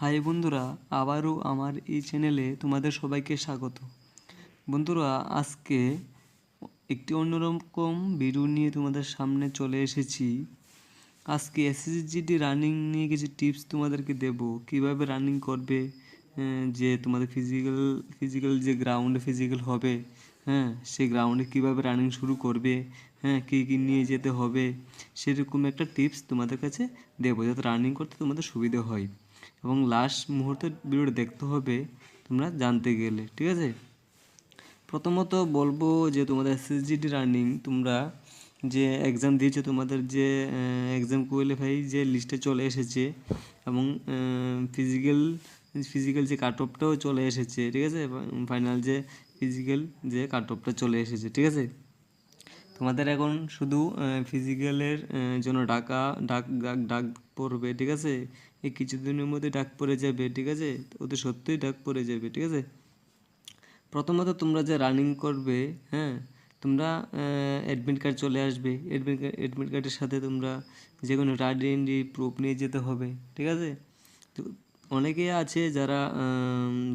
High বন্ধুরা আবারও আমার এই চ্যানেলে তোমাদের সবাইকে স্বাগত। বন্ধুরা আজকে একটি অন্যরকম ভিডিও নিয়ে তোমাদের সামনে চলে এসেছি। আজকে এসএসজিডি রানিং নিয়ে কিছু টিপস তোমাদেরকে দেব। কীভাবে রানিং করবে আহ, যে তোমাদের ফিজিক্যাল ফিজিক্যাল যে গ্রাউন্ডে ফিজিক্যাল হবে হ্যাঁ সেই গ্রাউন্ডে কীভাবে রানিং শুরু করবে হ্যাঁ কী কী নিয়ে যেতে হবে সেরকম একটা টিপস তোমাদের কাছে দেবো যাতে রানিং করতে তোমাদের সুবিধা হয়। এবং লাস্ট মুহূর্তে ভিডিওটা দেখতে হবে, তোমরা জানতে গেলে, ঠিক আছে? প্রথমত বলব যে তোমাদের এসএসজিডি রানিং তোমরা যে এক্সাম দিয়েছ, তোমাদের যে এক্সাম কোয়ালিফাই যে লিস্টে চলে এসেছে এবং ফিজিক্যাল ফিজিক্যাল যে কাট অফটাও চলে এসেছে, ঠিক আছে? ফাইনাল যে ফিজিক্যাল যে কাট অফটা চলে এসেছে, ঠিক আছে? তোমাদের এখন শুধু ফিজিক্যালের জন্য ডাকা, ডাক ডাক ডাক পড়বে, ঠিক আছে? এই কিছুদিনের মধ্যে ডাক পড়ে যাবে, ঠিক আছে? ওদের সত্যিই ডাক পড়ে যাবে, ঠিক আছে? প্রথমত তোমরা যে রানিং করবে হ্যাঁ তোমরা অ্যাডমিট কার্ড চলে আসবে। অ্যাডমিট কার্ড অ্যাডমিট কার্ডের সাথে তোমরা যে কোনো আইডেন্টি প্রুফ নিয়ে যেতে হবে, ঠিক আছে? তো অনেকে আছে যারা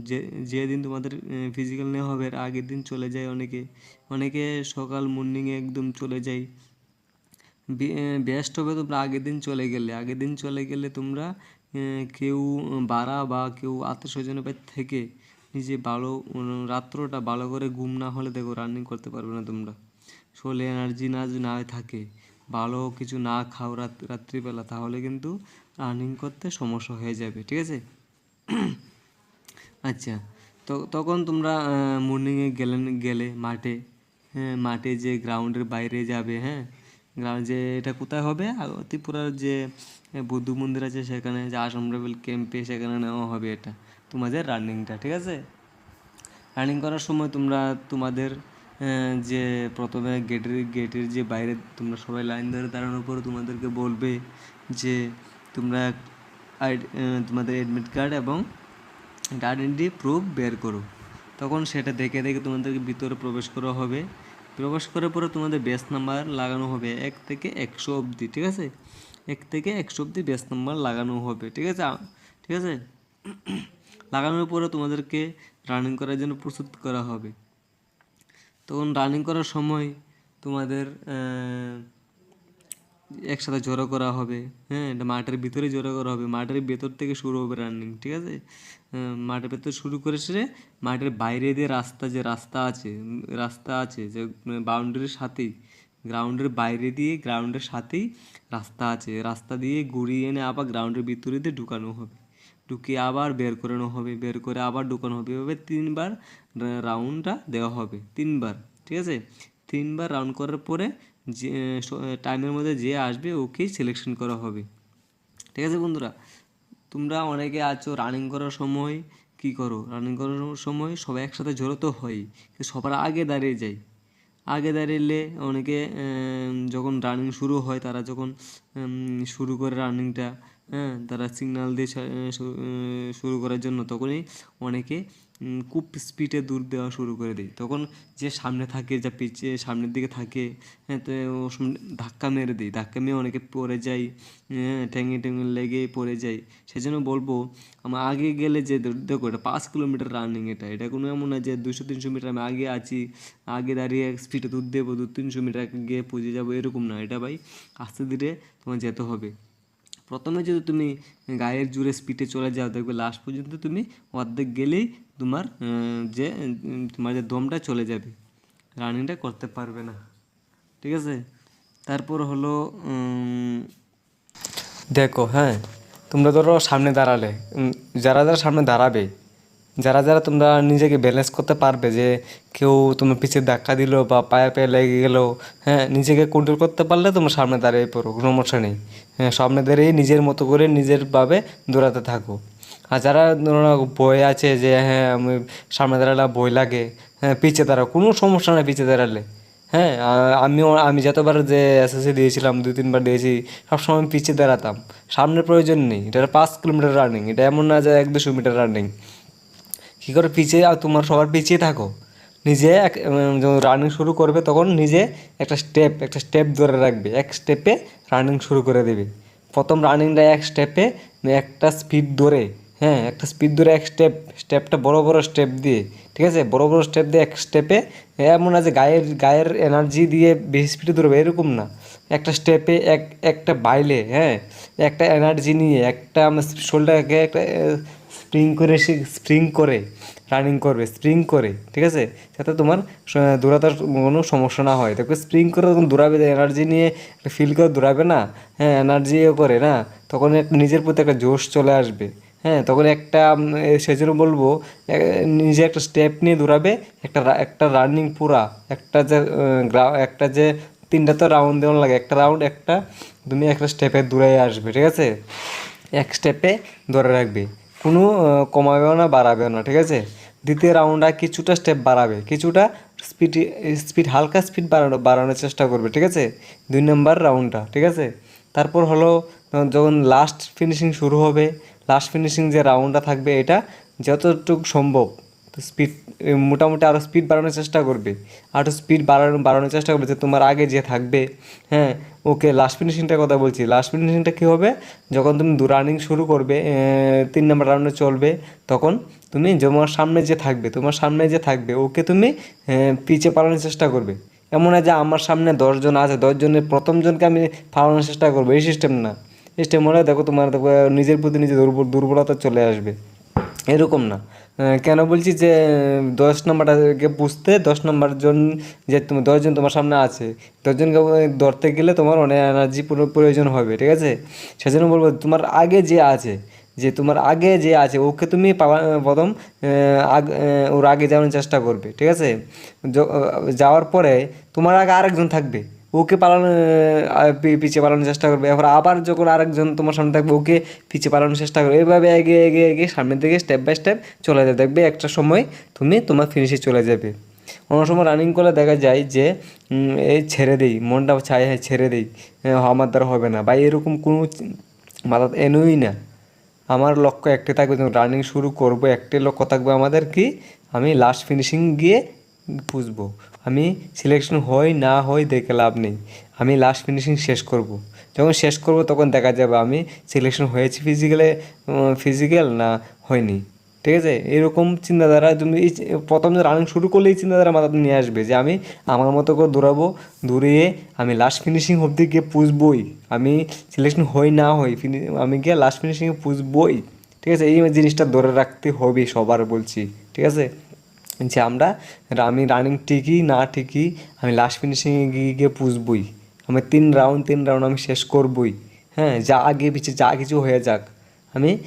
যে, যেদিন তোমাদের ফিজিক্যাল নেওয়া হবে আগের দিন চলে যায় অনেকে। অনেকে সকাল মর্নিংয়ে একদম চলে যায়। বেস্ট হবে তোমরা আগের দিন চলে গেলে। আগের দিন চলে গেলে তোমরা কেউ বাড়া বা কেউ আত্মীয় স্বজনের থেকে নিজে ভালো রাত্রটা ভালো করে ঘুম না হলে দেখো রানিং করতে পারবে না তোমরা। শরীরে এনার্জি না যদি না থাকে, ভালো কিছু না খাও রাত, রাত্রিবেলা, তাহলে কিন্তু রানিং করতে সমস্যা হয়ে যাবে, ঠিক আছে? আচ্ছা তো তখন তোমরা মর্নিংয়ে গেলেন, গেলে মাঠে হ্যাঁ মাঠে যে গ্রাউন্ডের বাইরে যাবে হ্যাঁ যে এটা কোথায় হবে? ত্রিপুরার যে বৌদ্ধ মন্দির আছে সেখানে, যে আসাম রেবেল ক্যাম্পে সেখানে নেওয়া হবে এটা। তোমাদের রানিংটা, ঠিক আছে? রানিং করার সময় তোমরা, তোমাদের যে প্রথমে গেটের গেটের যে বাইরে তোমরা সবাই লাইন ধরে দাঁড়ানোর পরে তোমাদেরকে বলবে যে, তোমরা তোমাদের অ্যাডমিট কার্ড এবং আইডেন্টি প্রুফ বের করো। তখন সেটা দেখে দেখে তোমাদেরকে ভিতরে প্রবেশ করা হবে। প্রবেশ করার পরে তোমাদের বেস নাম্বার লাগানো হবে এক থেকে একশো অবধি, ঠিক আছে? এক থেকে একশো অবধি বেস নাম্বার লাগানো হবে, ঠিক আছে? ঠিক আছে? লাগানোর পরে তোমাদেরকে রানিং করার জন্য প্রস্তুত করা হবে। তখন রানিং করার সময় তোমাদের একসাথে জড়ো করা হবে হ্যাঁ এটা মাঠের ভিতরে জড়ো করা হবে, মাঠের ভেতর থেকে শুরু হবে রানিং ঠিক আছে? মাঠের ভেতর শুরু করে সেরে মাঠের বাইরে দিয়ে রাস্তা, যে রাস্তা আছে রাস্তা আছে, যে বাউন্ডারির সাথেই গ্রাউন্ডের বাইরে দিয়ে গ্রাউন্ডের সাথেই রাস্তা আছে, রাস্তা দিয়ে ঘুরিয়ে এনে আবার গ্রাউন্ডের ভিতরে দিয়ে ঢুকানো হবে। ঢুকিয়ে আবার বের করানো হবে, বের করে আবার ঢুকানো হবে, এভাবে তিনবার রাউন্ডটা দেওয়া হবে, তিনবার, ঠিক আছে? তিনবার রাউন্ড করার পরে যে টাইমের মধ্যে যে আসবে ওকেই সিলেকশন করা হবে। ঠিক আছে বন্ধুরা? তোমরা অনেকে আছো রানিং করার সময়, কি করো? রানিং করার সময় সবাই একসাথে জড়ো তো হয় সবার আগে দাঁড়িয়ে যায় আগে দাঁড়িয়ে অনেকে যখন রানিং শুরু হয়, তারা যখন শুরু করে রানিংটা হ্যাঁ তারা সিগন্যাল দিয়ে শুরু করার জন্য, তখনই অনেকে খুব স্পিডে দূর দেওয়া শুরু করে দেয়। তখন যে সামনে থাকে, যা পিছিয়ে সামনের দিকে থাকে হ্যাঁ তো ধাক্কা মেরে দেয়। ধাক্কা মেরে অনেকে পড়ে যায় হ্যাঁ ঠ্যাঙে ঠ্যাঙে লেগে পড়ে যায়। সেজন্য বলব, আমার আগে গেলে যে দেখো, এটা পাঁচ কিলোমিটার রানিং এটা। এটা কোনো এমন না যে দুশো তিনশো মিটার আমি আগে আছি, আগে দাঁড়িয়ে স্পিডে দুধ দেবো, দু তিনশো মিটার গিয়ে পুজো যাব, এরকম না। এটা ভাই, আস্তে ধীরে তোমার যেতে হবে। প্রথমে যদি তুমি গায়ের জুড়ে স্পিডে চলে যাও, দেখবে লাস্ট পর্যন্ত তুমি অর্ধেক গেলেই তোমার যে তোমার যে দমটা চলে যাবে। রানিংটা করতে পারবে না। ঠিক আছে? তারপর হলো দেখো হ্যাঁ তোমরা ধরো সামনে দাঁড়ালে। যারা যারা সামনে দাঁড়াবে যারা যারা তোমরা নিজেকে ব্যালেন্স করতে পারবে যে কেউ তোমার পিছিয়ে ধাক্কা দিল বা পায়ে পায়ে লেগে গেলো হ্যাঁ নিজেকে কন্ট্রোল করতে পারলে তোমরা সামনে দাঁড়িয়ে পড়ো, কোনো সমস্যা নেই। হ্যাঁ সামনে দাঁড়িয়ে নিজের মতো করে নিজেরভাবে দৌড়াতে থাকো। আর যারা বই আছে যে হ্যাঁ আমি সামনে দাঁড়ালে বই লাগে হ্যাঁ পিছিয়ে দাঁড়াও, কোনো সমস্যা নেই পিছিয়ে দাঁড়ালে। হ্যাঁ আমিও, আমি যতবার যে এসএসসি দিয়েছিলাম, দুই, তিনবার দিয়েছি, সবসময় আমি পিছিয়ে দাঁড়াতাম। সামনের প্রয়োজন নেই, এটা পাঁচ কিলোমিটার রানিং এটা এমন না যে এক, দুশো মিটার রানিং কী করে পিছিয়ে, আর তোমার সবার পিছিয়ে থাকো। নিজে এক যখন রানিং শুরু করবে, তখন নিজে একটা স্টেপ একটা স্টেপ ধরে রাখবে। এক স্টেপে রানিং শুরু করে দেবে। প্রথম রানিংটা এক স্টেপে একটা স্পিড ধরে হ্যাঁ একটা স্পিড ধরে এক স্টেপ স্টেপটা বড় বড় স্টেপ দিয়ে, ঠিক আছে? বড় বড় স্টেপ দিয়ে এক স্টেপে এমন আছে গায়ের গায়ের এনার্জি দিয়ে বেশি স্পিডে ধরবে, এরকম না। একটা স্টেপে এক, একটা বাইলে হ্যাঁ একটা এনার্জি নিয়ে, একটা আমার শোল্ডারকে একটা স্প্রিং করে সে স্প্রিং করে রানিং করবে স্প্রিং করে, ঠিক আছে? যাতে তোমার, স- দৌড়াতে কোনো সমস্যা না হয়। দেখবে স্প্রিং করে তখন দৌড়াবে এনার্জি নিয়ে ফিল করে দৌড়াবে না হ্যাঁ এনার্জি করে না, তখন একটা নিজের প্রতি একটা জোশ চলে আসবে। হ্যাঁ তখন একটা সেজন্য বলব নিজে একটা স্টেপ নিয়ে দৌড়াবে, একটা একটা রানিং পুরা, একটা যে একটা যে তিনটা তো রাউন্ড দেওয়ার লাগে, একটা রাউন্ড একটা, তুমি একটা স্টেপে দৌড়ে আসবে, ঠিক আছে? এক স্টেপে ধরে রাখবে। কোনো কমাবেও না, বাড়াবেও না, ঠিক আছে? দ্বিতীয় রাউন্ডটা কিছুটা স্টেপ বাড়াবে, কিছুটা স্পিড স্পিড হালকা স্পিড বাড়ানো, বাড়ানোর চেষ্টা করবে, ঠিক আছে? দুই নম্বর রাউন্ডটা ঠিক আছে? তারপর হলো যখন লাস্ট ফিনিশিং শুরু হবে লাস্ট ফিনিশিং যে রাউন্ডটা থাকবে, এটা যতটুকু সম্ভব স্পিড মোটামুটি আরও স্পিড বাড়ানোর চেষ্টা করবে। আরও স্পিড বাড়ানো, বাড়ানোর চেষ্টা করবে যে তোমার আগে যে থাকবে হ্যাঁ? ওকে লাস্ট ফিনিশিংটার কথা বলছি। লাস্ট ফিনিশিংটা কী হবে? যখন তুমি দু রানিং শুরু করবে তিন নম্বর রাউন্ডে চলবে, তখন তুমি তোমার সামনে যে থাকবে, তোমার সামনে যে থাকবে, ওকে তুমি পিছিয়ে পালানোর চেষ্টা করবে। এমন না যে আমার সামনে দশজন আছে দশজনের প্রথমজনকে আমি ফালানোর চেষ্টা করব, এই সিস্টেম না। সিস্টেম হলে দেখো তোমার দেখো, নিজের প্রতি নিজে দুর্বলতা চলে আসবে। এরকম না। কেন বলছি যে দশ নম্বরটাকে বুঝতে দশ নম্বর জন যে তুমি দশজন তোমার সামনে আছে দশজনকে ধরতে গেলে তোমার অনেক এনার্জি প্রয়োজন হবে, ঠিক আছে? সেজন্য বলব, তোমার আগে যে আছে, যে তোমার আগে যে আছে, ওকে তুমি প্রথম আগ ওর আগে যাওয়ার চেষ্টা করবে, ঠিক আছে? যাওয়ার পরে তোমার আগে আরেকজন থাকবে ওকে পালানো পিছিয়ে পালানোর চেষ্টা করবে। এরপর আবার যখন আরেকজন তোমার সামনে থাকবে, ওকে পিছিয়ে পালানোর চেষ্টা করবে। এভাবে এগিয়ে এগিয়ে এগিয়ে সামনের দিকে স্টেপ বাই স্টেপ চলে যাবে দেখবে একটা সময় তুমি তোমার ফিনিশে চলে যাবে। অন্য সময় রানিং করলে দেখা যায় যে এই ছেড়ে দেই, মনটা চাই হ্যাঁ ছেড়ে দেই আমার দ্বারা হবে না। বা এরকম কোনো মাথা এনোই না। আমার লক্ষ্য একটাই থাকবে রানিং শুরু করব, একটাই লক্ষ্য থাকবে আমাদের কি, আমি লাস্ট ফিনিশিং গিয়ে বুঝব আমি সিলেকশন হই না হই দেখে লাভ নেই। আমি লাস্ট ফিনিশিং শেষ করব। যখন শেষ করব, তখন দেখা যাবে আমি সিলেকশন হয়েছি ফিজিক্যালে ফিজিক্যাল না হয়নি। ঠিক আছে? এরকম চিন্তাধারা তুমি প্রথম যে রানিং শুরু করলে এই চিন্তাধারা মাথাতে নিয়ে আসবে যে, আমি আমার মতো করে দৌড়াবো, দৌড়িয়ে আমি লাস্ট ফিনিশিং অবধি গিয়ে পুষবই। আমি সিলেকশন হই না হই ফিনি আমি গিয়ে লাস্ট ফিনিশিংয়ে পুষবই। ঠিক আছে? এই জিনিসটা ধরে রাখতে হবে সবার বলছি। ঠিক আছে? যে আমরা আমি রানিং ঠিকই, না ঠিকই, আমি লাস্ট ফিনিশিংয়ে গিয়ে গিয়ে পুষবই। আমি তিন রাউন্ড তিন রাউন্ড আমি শেষ করবই। হ্যাঁ যা আগে পিছিয়ে যা কিছু হয়ে যাক। আমি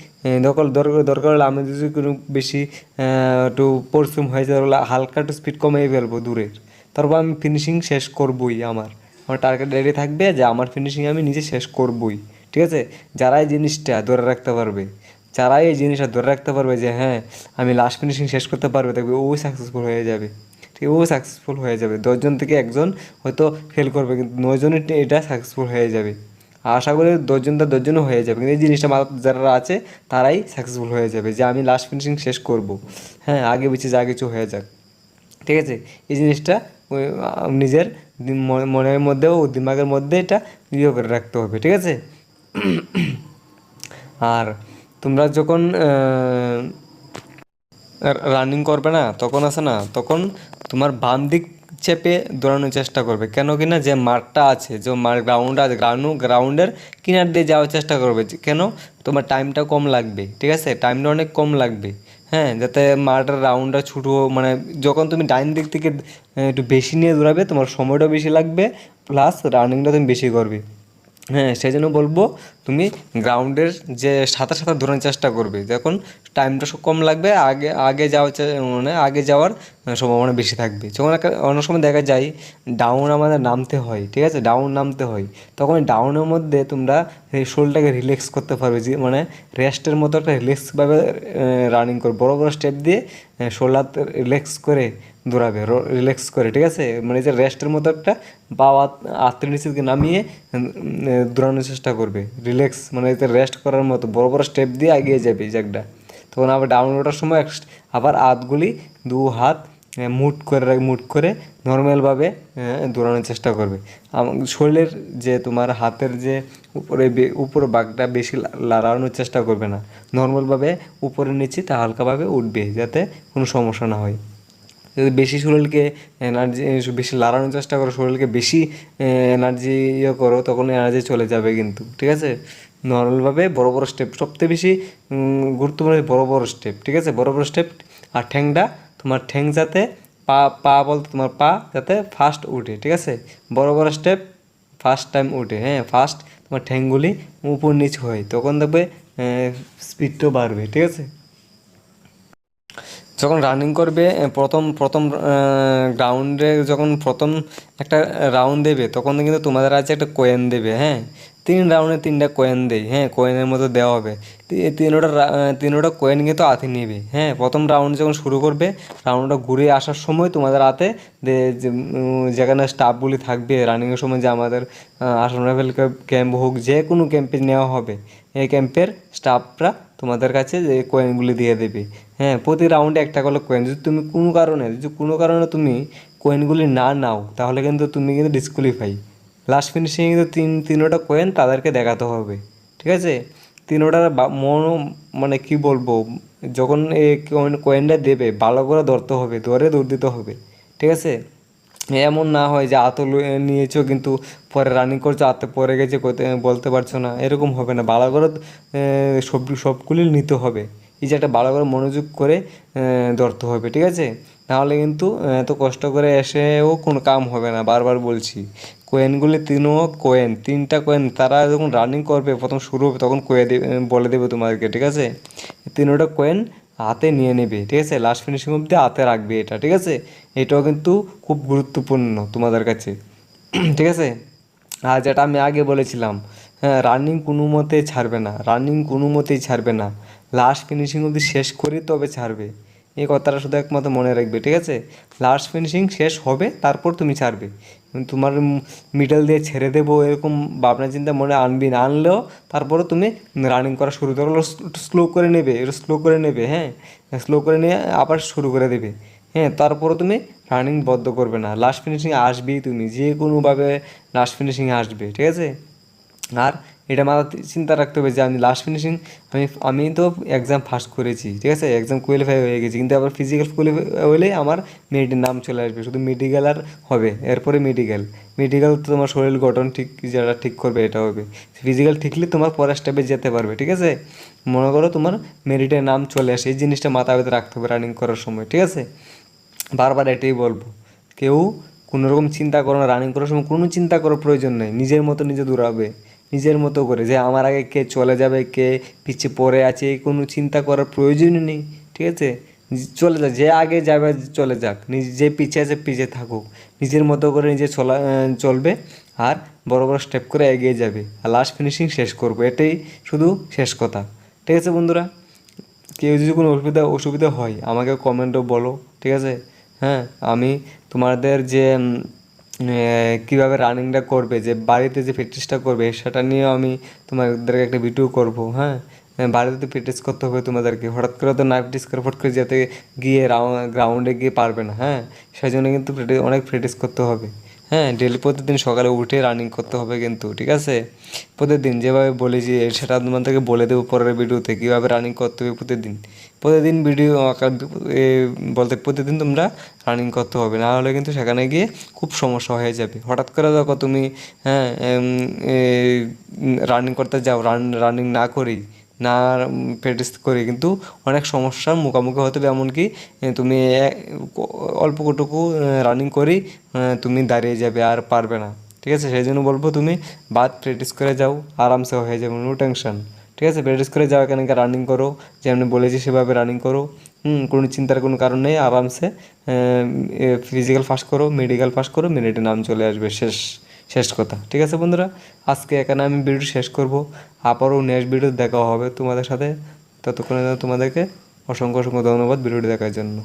দরকার দরকার দরকার হলে আমি যদি কোনো বেশি একটু পরিশ্রম হয়ে যায় হালকা একটু স্পিড কমিয়ে ফেলব দূরের। তারপর আমি ফিনিশিং শেষ করবই আমার। আমার টার্গেট রেডি থাকবে যে আমার ফিনিশিং আমি নিজে শেষ করবই। ঠিক আছে? যারা এই জিনিসটা ধরে রাখতে পারবে। যারা এই জিনিসটা ধরে রাখতে পারবে যে হ্যাঁ আমি লাস্ট ফিনিশিং শেষ করতে পারবে, দেখবে ও সাকসেসফুল হয়ে যাবে। ঠিক, ও সাকসেসফুল হয়ে যাবে। দশজন থেকে একজন হয়তো ফেল করবে, কিন্তু নয়জনের এটা সাকসেসফুল হয়ে যাবে। আশা করি দশজন তো দশজনও হয়ে যাবে, কিন্তু এই জিনিসটা যারা আছে, তারাই সাকসেসফুল হয়ে যাবে যে, আমি লাস্ট ফিনিশিং শেষ করব। হ্যাঁ আগে পিছিয়ে যা কিছু হয়ে যাক। ঠিক আছে? এই জিনিসটা নিজের মনে- মনের মধ্যেও, দিমাগের মধ্যে এটা ইয়ে করে রাখতে হবে। ঠিক আছে? আর তোমরা যখন রানিং করবে না, তখন আছে না, তখন তোমার বাম দিক চেপে দৌড়ানোর চেষ্টা করবে। কেন কি না, যে মাঠটা আছে, যে মার গ্রাউন্ড আছে গ্রাউন্ড গ্রাউন্ডের কিনার দিয়ে যাওয়ার চেষ্টা করবে। কেন? তোমার টাইমটা কম লাগবে, ঠিক আছে? টাইমটা অনেক কম লাগবে হ্যাঁ? যাতে মাঠের রাউন্ডটা ছোটো মানে যখন তুমি ডাইন দিক থেকে একটু বেশি নিয়ে দৌড়াবে, তোমার সময়টাও বেশি লাগবে প্লাস রানিংটা তুমি বেশি করবে। হ্যাঁ সেই জন্য বলব তুমি গ্রাউন্ডের যে সাঁতার সাঁতার দৌড়ানোর চেষ্টা করবে যখন টাইমটা কম লাগবে, আগে আগে যাওয়ার মানে আগে যাওয়ার সম্ভাবনা বেশি থাকবে। যখন অন্য সময় দেখা যায় ডাউন আমাদের নামতে হয়, ঠিক আছে? ডাউন নামতে হয়, তখন ডাউনের মধ্যে তোমরা শোলটাকে রিল্যাক্স করতে পারবে, যে মানে রেস্টের মতো একটা রিল্যাক্সভাবে রানিং করো বড় বড় স্টেপ দিয়ে শোল্ডার রিল্যাক্স করে দৌড়াবে রিল্যাক্স করে, ঠিক আছে? মানে যে রেস্টের মতো একটা বা আত্মের নিচে নামিয়ে দৌড়ানোর চেষ্টা করবে। রিল্যাক্স মানে রেস্ট করার মতো বড় বড় স্টেপ দিয়ে এগিয়ে যাবে জায়গাটা তখন আবার ডাউন ওঠার সময় আবার হাতগুলি দু হাত মুট করে মুট করে নর্মালভাবে দৌড়ানোর চেষ্টা করবে। শরীরের যে তোমার হাতের যে উপরে উপরে বাঘটা বেশি লাড়ানোর চেষ্টা করবে না। নর্মালভাবে উপরে নিচে তা হালকাভাবে উঠবে যাতে কোনো সমস্যা না হয়। যদি বেশি শরীরকে এনার্জি, বেশি লাড়ানোর চেষ্টা করো, শরীরকে বেশি এনার্জি ইয়ে করো, তখন এনার্জি চলে যাবে কিন্তু, ঠিক আছে? নর্মালভাবে বড় বড় স্টেপ সবথেকে বেশি গুরুত্বপূর্ণ বড় বড় স্টেপ ঠিক আছে? বড় বড় স্টেপ আর ঠ্যাংটা তোমার ঠ্যাং যাতে পা পা বলতে তোমার পা যাতে ফার্স্ট উঠে, ঠিক আছে? বড় বড় স্টেপ ফার্স্ট টাইম উঠে হ্যাঁ? ফার্স্ট তোমার ঠ্যাংগুলি উপর নিচ হয়, তখন দেখবে স্পিডটাও বাড়বে, ঠিক আছে? যখন রানিং করবে প্রথম প্রথম গ্রাউন্ডে যখন প্রথম একটা রাউন্ড দেবে, তখন কিন্তু তোমাদের আছে একটা কয়েন দেবে হ্যাঁ? তিন রাউন্ডে তিনটা কয়েন দেয় হ্যাঁ কয়েনের মতো দেওয়া হবে। তিনোটা তিনোটা কয়েন কিন্তু হাতে নেবে হ্যাঁ প্রথম রাউন্ড যখন শুরু করবে রাউন্ডটা ঘুরে আসার সময় তোমাদের হাতে যেখানে স্টাফগুলি থাকবে রানিংয়ের সময় যে আমাদের আসাম রাইফেল ক্যাম্প হোক, যে কোনো ক্যাম্পে নেওয়া হবে, এই ক্যাম্পের স্টাফরা তোমাদের কাছে যে কয়েনগুলি দিয়ে দেবে। হ্যাঁ প্রতি রাউন্ডে একটা করে কয়েন যদি তুমি কোনো কারণে, যদি কোনো কারণে তুমি কয়েনগুলি না নাও, তাহলে কিন্তু তুমি কিন্তু ডিসকোয়ালিফাই লাস্ট ফিনিশিং কিন্তু তিন, তিনোটা কয়েন তাদেরকে দেখাতে হবে, ঠিক আছে? তিনোটার মন মানে কি বলব, যখন এই কয়েন- কয়েনটা দেবে, ভালো করে ধরতে হবে, ধরে দৌড় দিতে হবে, ঠিক আছে? এমন না হয় যে আত নিয়েছো কিন্তু পরে রানিং করছ আতে পরে গেছে বলতে পারছ না। এরকম হবে না, ভালো করে সব, সবগুলি নিতে হবে, এই যে একটা ভালো করে মনোযোগ করে ধরতে হবে, ঠিক আছে? নাহলে কিন্তু এত কষ্ট করে এসেও কোনো কাম হবে না, বারবার বলছি। কয়েনগুলি তিনও কয়েন, তিনটা কয়েন, তারা যখন রানিং করবে, প্রথম শুরু হবে, তখন কয়ে বলে দেবে তোমাদেরকে, ঠিক আছে? তিনোটা কয়েন হাতে নিয়ে নেবে, ঠিক আছে? লাস্ট ফিনিশিং অবধি হাতে রাখবে এটা, ঠিক আছে? এটাও কিন্তু খুব গুরুত্বপূর্ণ তোমাদের কাছে, ঠিক আছে? আর যেটা আমি আগে বলেছিলাম হ্যাঁ রানিং কোনো মতেই ছাড়বে না রানিং কোনো মতেই ছাড়বে না। লাস্ট ফিনিশিং অবধি শেষ করে তবে ছাড়বে। এই কথাটা শুধু একমাত্র মনে রাখবে, ঠিক আছে? লাস্ট ফিনিশিং শেষ হবে, তারপর তুমি ছাড়বে। তোমার মিডল দিয়ে ছেড়ে দেবো, এরকম ভাবনা চিন্তা মনে আনবি না, আনলেও তারপরে তুমি রানিং করা শুরু করো স্লো করে নেবে, একটু স্লো করে নেবে হ্যাঁ? স্লো করে নিয়ে আবার শুরু করে দেবে হ্যাঁ? তারপরে তুমি রানিং বদ্ধ করবে না। লাস্ট ফিনিশিং আসবেই তুমি যে কোনোভাবে লাস্ট ফিনিশিং আসবে, ঠিক আছে? আর এটা মাথা চিন্তা রাখতে হবে যে আমি লাস্ট ফিনিশিং আমি আমি তো এক্সাম ফার্স্ট করেছি, ঠিক আছে? এক্সাম কোয়ালিফাই হয়ে গেছি, কিন্তু আবার ফিজিক্যাল কোয়ালিফাই হলে আমার মেরিটের নাম চলে আসবে, শুধু মেডিকেল আর হবে, এরপরে মেডিকেল মেডিকেল তো তোমার শরীর গঠন ঠিক যেটা ঠিক করবে এটা হবে। ফিজিক্যাল ঠিকলে তোমার পরের স্টেপে যেতে পারবে, ঠিক আছে? মনে করো তোমার মেরিটের নাম চলে আসে, এই জিনিসটা মাথা ভিতরে রাখতে হবে রানিং করার সময়, ঠিক আছে? বারবার এটাই বলব, কেউ কোনো রকম চিন্তা করো না রানিং করার সময় কোনো চিন্তা করার প্রয়োজন নেই, নিজের মতো নিজে দৌড়াবে। নিজের মতো করে যে আমার আগে কে চলে যাবে, কে পিছিয়ে পড়ে আছে কোনো চিন্তা করার প্রয়োজনই নেই, ঠিক আছে? চলে যাক, যে আগে যাবে চলে যাক যে পিছিয়ে আছে পিছিয়ে থাকুক, নিজের মতো করে নিজে চলা চলবে, আর বড় বড় স্টেপ করে এগিয়ে যাবে, আর লাস্ট ফিনিশিং শেষ করব, এটাই শুধু শেষ কথা, ঠিক আছে বন্ধুরা? কেউ যদি কোনো অসুবিধা অসুবিধা হয়, আমাকে কমেন্টও বলো, ঠিক আছে? হ্যাঁ আমি তোমাদের যে কীভাবে রানিংটা করবে, যে বাড়িতে যে প্র্যাকটিসটা করবে, সেটা নিয়েও আমি তোমাদেরকে একটা ভিডিও করব হ্যাঁ? বাড়িতে তো প্র্যাকটিস করতে হবে তোমাদেরকে। হঠাৎ করে তো না প্র্যাকটিস করে, ফট করে যাতে গিয়ে গ্রাউন্ডে গিয়ে পারবে না হ্যাঁ? সেই জন্য কিন্তু অনেক প্র্যাকটিস করতে হবে। হ্যাঁ ডেলি প্রতিদিন সকালে উঠে রানিং করতে হবে কিন্তু, ঠিক আছে? প্রতিদিন যেভাবে বলেছি সেটা তোমাদেরকে বলে দেবো পরের ভিডিওতে, কীভাবে রানিং করতে হবে প্রতিদিন। প্রতিদিন ভিডিও আকার বলতে প্রতিদিন তোমরা রানিং করতে হবে, না হলে কিন্তু সেখানে গিয়ে খুব সমস্যা হয়ে যাবে। হঠাৎ করে দেখো তুমি হ্যাঁ রানিং করতে যাও রান রানিং না করেই না প্র্যাকটিস করে, কিন্তু অনেক সমস্যার মুখোমুখি হতে হবে। এমনকি তুমি এ- অল্পটুকু রানিং করেই তুমি দাঁড়িয়ে যাবে আর পারবে না। ঠিক আছে? সেই জন্য বলব তুমি বাদ প্র্যাকটিস করে যাও, আরামসে হয়ে যাবে নো টেনশন ঠিক আছে? প্র্যাকটিস করে যাও, এখানে রানিং করো। যেমন বলেছি, সেভাবে রানিং করো। হুম, কোনো চিন্তার কোনো কারণ নেই। আরামসে ফিজিক্যাল পাস করো মেডিকেল পাস করো মেরিটে নাম চলে আসবে, শেষ। শেষ কথা। ঠিক আছে বন্ধুরা? আজকে এখানে আমি ভিডিও শেষ করব। আবারও নেক্সট ভিডিও দেখা হবে তোমাদের সাথে। ততক্ষণে তোমাদেরকে অসংখ্য অসংখ্য ধন্যবাদ ভিডিওটি দেখার জন্য।